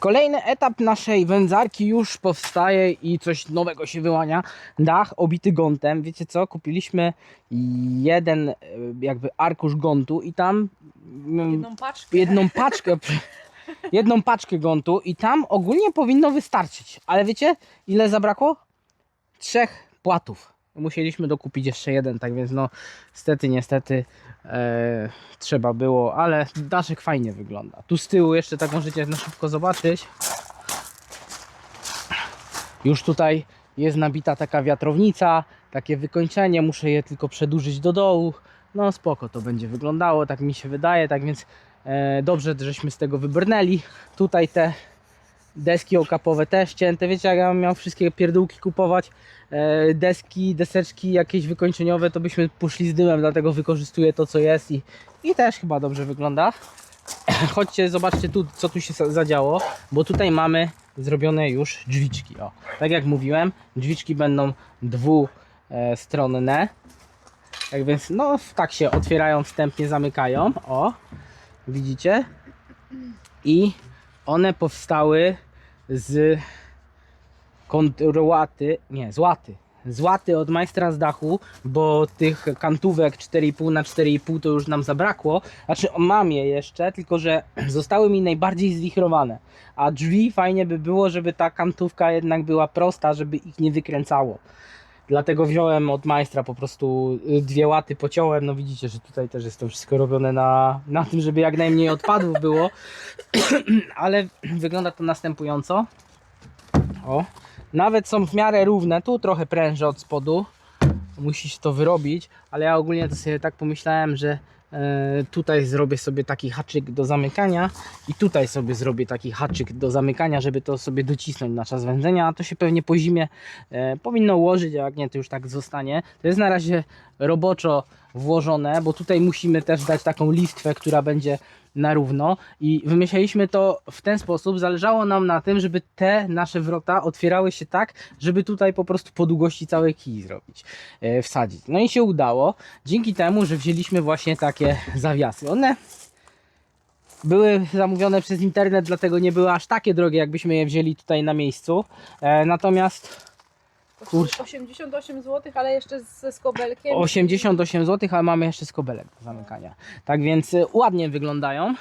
Kolejny etap naszej wędzarki już powstaje i coś nowego się wyłania. Dach obity gątem. Wiecie co? Kupiliśmy jeden e, jakby arkusz gontu i tam mm, Jedną paczkę. jedną paczkę jedną paczkę gontu i tam ogólnie powinno wystarczyć. Ale wiecie ile zabrakło? Trzech płatów. Musieliśmy dokupić jeszcze jeden, tak więc no niestety, niestety e, trzeba było, ale daszek fajnie wygląda. Tu z tyłu jeszcze tak możecie na szybko zobaczyć. Już tutaj jest nabita taka wiatrownica, takie wykończenie, muszę je tylko przedłużyć do dołu. No spoko to będzie wyglądało, tak mi się wydaje, tak więc e, dobrze, żeśmy z tego wybrnęli. Tutaj te deski okapowe też cięte, wiecie jak ja miał wszystkie pierdółki kupować, deski, deseczki jakieś wykończeniowe, to byśmy poszli z dymem, dlatego wykorzystuję to co jest i, i też chyba dobrze wygląda. Chodźcie, zobaczcie tu, co tu się za- zadziało, bo tutaj mamy zrobione już drzwiczki. O, tak jak mówiłem, drzwiczki będą dwustronne. Tak więc, no, tak się otwierają, wstępnie zamykają. O, widzicie? I one powstały z kontrłaty, nie, z łaty. Z łaty od majstra z dachu, bo tych kantówek 4,5 na 4,5 to już nam zabrakło. Znaczy mam je jeszcze, tylko że zostały mi najbardziej zwichrowane. A drzwi fajnie by było, żeby ta kantówka jednak była prosta, żeby ich nie wykręcało. Dlatego wziąłem od majstra po prostu y, dwie łaty pociąłem. No widzicie, że tutaj też jest to wszystko robione na, na tym, żeby jak najmniej odpadów było. Ale wygląda to następująco. O, nawet są w miarę równe. Tu trochę prężę od spodu. Musi się to wyrobić, ale ja ogólnie to sobie tak pomyślałem, że e, tutaj zrobię sobie taki haczyk do zamykania i tutaj sobie zrobię taki haczyk do zamykania, żeby to sobie docisnąć na czas wędzenia, a to się pewnie po zimie e, powinno ułożyć, a jak nie to już tak zostanie. To jest na razie roboczo włożone, bo tutaj musimy też dać taką listwę, która będzie na równo i wymyśliliśmy to w ten sposób, zależało nam na tym, żeby te nasze wrota otwierały się tak, żeby tutaj po prostu po długości całej kij zrobić, e, wsadzić. No i się udało, dzięki temu, że wzięliśmy właśnie takie zawiasy. One były zamówione przez internet, dlatego nie były aż takie drogie, jakbyśmy je wzięli tutaj na miejscu. E, natomiast Kurczę. 88 zł, ale jeszcze ze skobelkiem. 88 zł, ale mamy jeszcze skobelek do zamykania. Tak więc y, ładnie wyglądają.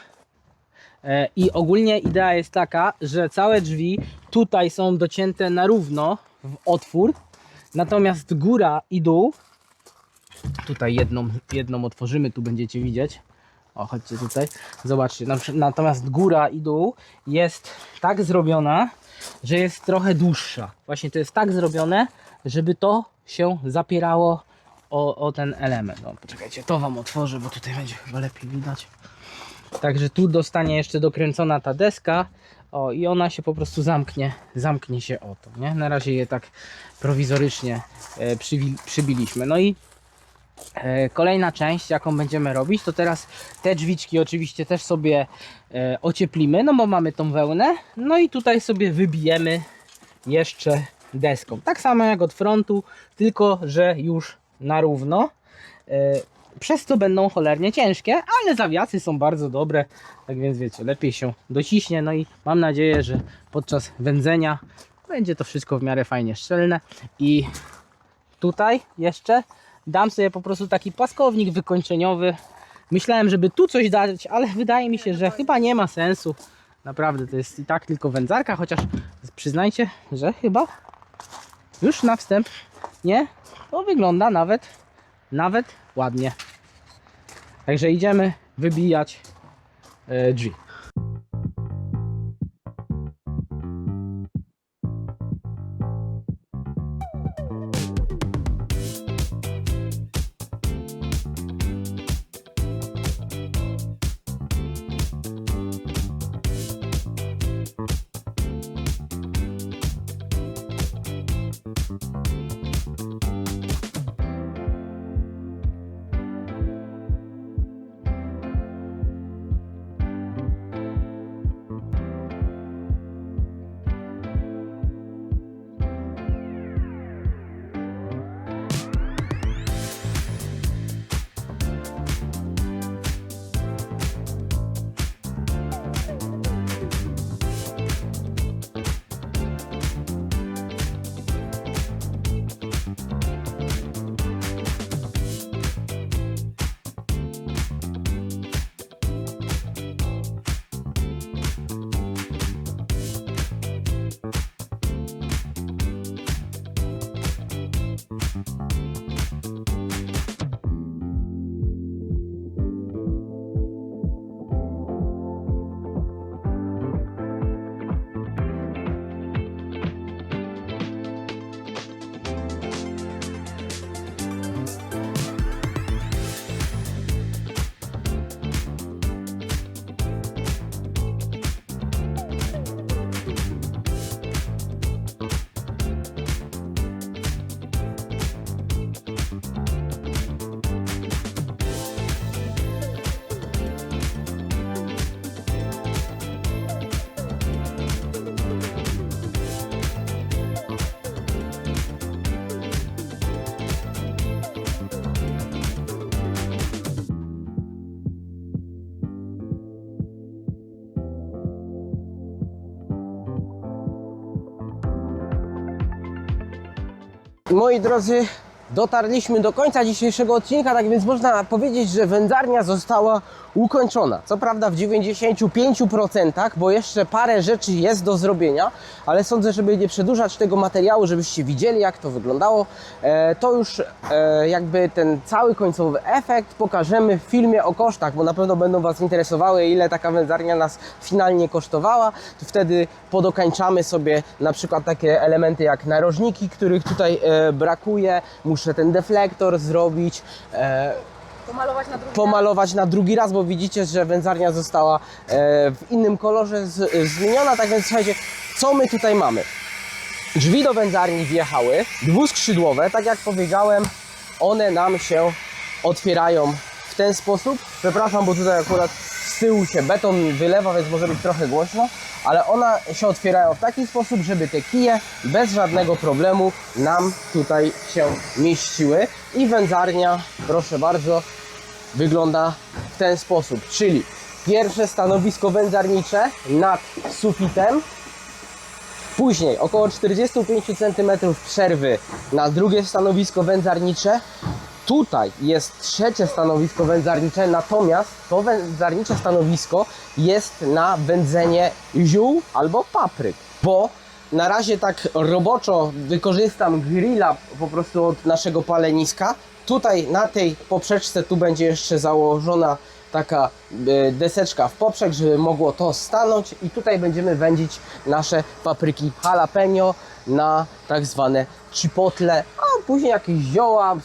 E, I ogólnie idea jest taka, że całe drzwi tutaj są docięte na równo w otwór, natomiast góra i dół, tutaj jedną, jedną otworzymy, tu będziecie widzieć. O, chodźcie tutaj, zobaczcie. Natomiast góra i dół jest tak zrobiona, że jest trochę dłuższa. Właśnie to jest tak zrobione, żeby to się zapierało o, o ten element. No, poczekajcie, to Wam otworzę, bo tutaj będzie chyba lepiej widać. Także tu dostanie jeszcze dokręcona ta deska. O, i ona się po prostu zamknie, zamknie się o to, nie? Na razie je tak prowizorycznie e, przybiliśmy. No i kolejna część, jaką będziemy robić, to teraz te drzwiczki oczywiście też sobie e, ocieplimy, no bo mamy tą wełnę. No i tutaj sobie wybijemy jeszcze deską. Tak samo jak od frontu, tylko że już na równo. E, Przez to będą cholernie ciężkie, ale zawiasy są bardzo dobre, tak więc wiecie, lepiej się dociśnie. No i mam nadzieję, że podczas wędzenia będzie to wszystko w miarę fajnie szczelne. I tutaj jeszcze dam sobie po prostu taki płaskownik wykończeniowy. Myślałem, żeby tu coś dać, ale wydaje mi się, że chyba nie ma sensu. Naprawdę to jest i tak tylko wędzarka, chociaż przyznajcie, że chyba już na wstęp nie, to wygląda nawet nawet ładnie. Także idziemy wybijać e, drzwi. Moi drodzy, dotarliśmy do końca dzisiejszego odcinka, tak więc można powiedzieć, że wędzarnia została ukończona. Co prawda w 95%, bo jeszcze parę rzeczy jest do zrobienia, ale sądzę, żeby nie przedłużać tego materiału, żebyście widzieli jak to wyglądało, e, to już e, jakby ten cały końcowy efekt pokażemy w filmie o kosztach, bo na pewno będą Was interesowały, ile taka wędzarnia nas finalnie kosztowała. Wtedy podokańczamy sobie na przykład takie elementy jak narożniki, których tutaj e, brakuje. Muszę ten deflektor zrobić. E, Pomalować na drugi pomalować na drugi raz, bo widzicie, że wędzarnia została e, w innym kolorze z, e, zmieniona. Tak więc słuchajcie, co my tutaj mamy? Drzwi do wędzarni wjechały, dwuskrzydłowe, tak jak powiedziałem, one nam się otwierają w ten sposób. Przepraszam, bo tutaj akurat z tyłu się beton wylewa, więc może być trochę głośno, ale one się otwierają w taki sposób, żeby te kije bez żadnego problemu nam tutaj się mieściły. I wędzarnia, proszę bardzo, wygląda w ten sposób, czyli pierwsze stanowisko wędzarnicze nad sufitem, Później około 45 cm przerwy na drugie stanowisko wędzarnicze. Tutaj jest trzecie stanowisko wędzarnicze, natomiast to wędzarnicze stanowisko jest na wędzenie ziół albo papryk, bo na razie tak roboczo wykorzystam grilla po prostu od naszego paleniska. Tutaj na tej poprzeczce tu będzie jeszcze założona taka e, deseczka w poprzek, żeby mogło to stanąć i tutaj będziemy wędzić nasze papryki jalapeno na tak zwane chipotle, a później jakieś zioła,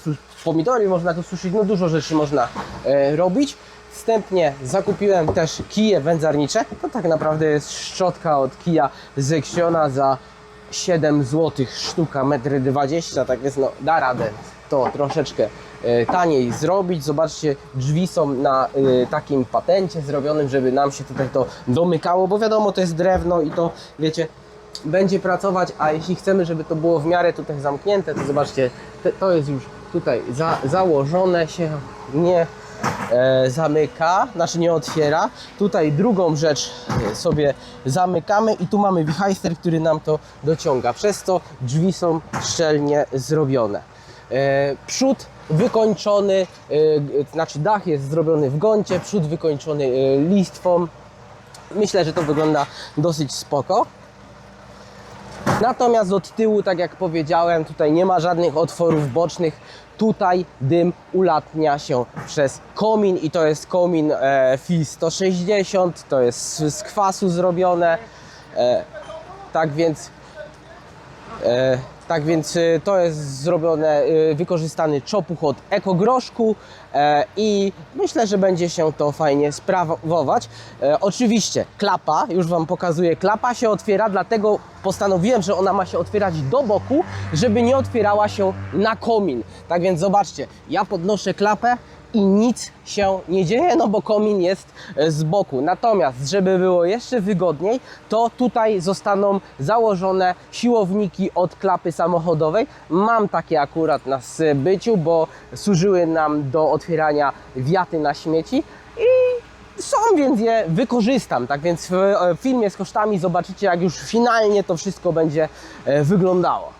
pomidory można tu suszyć, no dużo rzeczy można e, robić. Wstępnie zakupiłem też kije wędzarnicze, to tak naprawdę jest szczotka od kija z za 7 zł sztuka, 1,20 m, tak jest, no da radę to troszeczkę e, taniej zrobić. Zobaczcie, drzwi są na e, takim patencie zrobionym, żeby nam się tutaj to domykało, bo wiadomo, to jest drewno i to, wiecie, będzie pracować, a jeśli chcemy, żeby to było w miarę tutaj zamknięte, to zobaczcie, te, to jest już tutaj za, założone, się nie e, zamyka, znaczy nie otwiera. Tutaj drugą rzecz e, sobie zamykamy i tu mamy wichajster, który nam to dociąga. Przez to drzwi są szczelnie zrobione. E, przód wykończony, e, znaczy dach jest zrobiony w goncie, przód wykończony e, listwą. Myślę, że to wygląda dosyć spoko. Natomiast od tyłu, tak jak powiedziałem, tutaj nie ma żadnych otworów bocznych. Tutaj dym ulatnia się przez komin i to jest komin e, FI 160, to jest z, kwasu zrobione. E, tak więc E, tak więc y, to jest zrobione, y, wykorzystany czopuch od ekogroszku e, i myślę, że będzie się to fajnie sprawować. E, oczywiście klapa, już Wam pokazuję, klapa się otwiera, dlatego postanowiłem, że ona ma się otwierać do boku, żeby nie otwierała się na komin. Tak więc zobaczcie, ja podnoszę klapę i nic się nie dzieje, no bo komin jest e, z boku. Natomiast, żeby było jeszcze wygodniej, to tutaj zostaną założone siłowniki od klapy samochodowej. Mam takie akurat na zbyciu, bo służyły nam do otwierania wiaty na śmieci i są, więc je wykorzystam. Tak więc w e, filmie z kosztami zobaczycie, jak już finalnie to wszystko będzie e, wyglądało.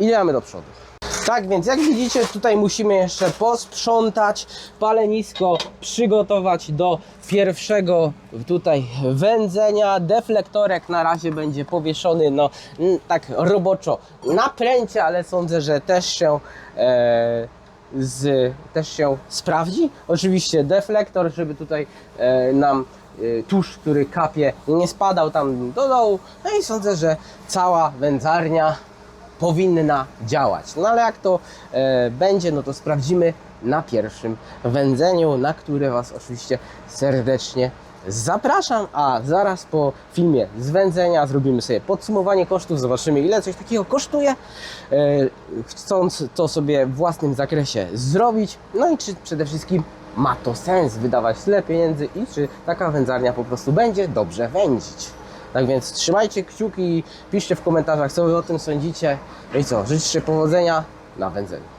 Idziemy do przodu. Tak więc jak widzicie tutaj musimy jeszcze posprzątać palenisko, przygotować do pierwszego tutaj wędzenia. Deflektorek na razie będzie powieszony no tak roboczo na pręcie, ale sądzę, że też się e, z, też się sprawdzi. Oczywiście deflektor, żeby tutaj e, nam e, tusz, który kapie nie spadał tam do dołu. No i sądzę, że cała wędzarnia powinna działać. No ale jak to e, będzie, no to sprawdzimy na pierwszym wędzeniu, na które Was oczywiście serdecznie zapraszam, a zaraz po filmie z wędzenia zrobimy sobie podsumowanie kosztów, zobaczymy ile coś takiego kosztuje, e, chcąc to sobie w własnym zakresie zrobić, no i czy przede wszystkim ma to sens wydawać tyle pieniędzy i czy taka wędzarnia po prostu będzie dobrze wędzić. Tak więc trzymajcie kciuki i piszcie w komentarzach, co wy o tym sądzicie. No i co, życzcie powodzenia na wędzeniu.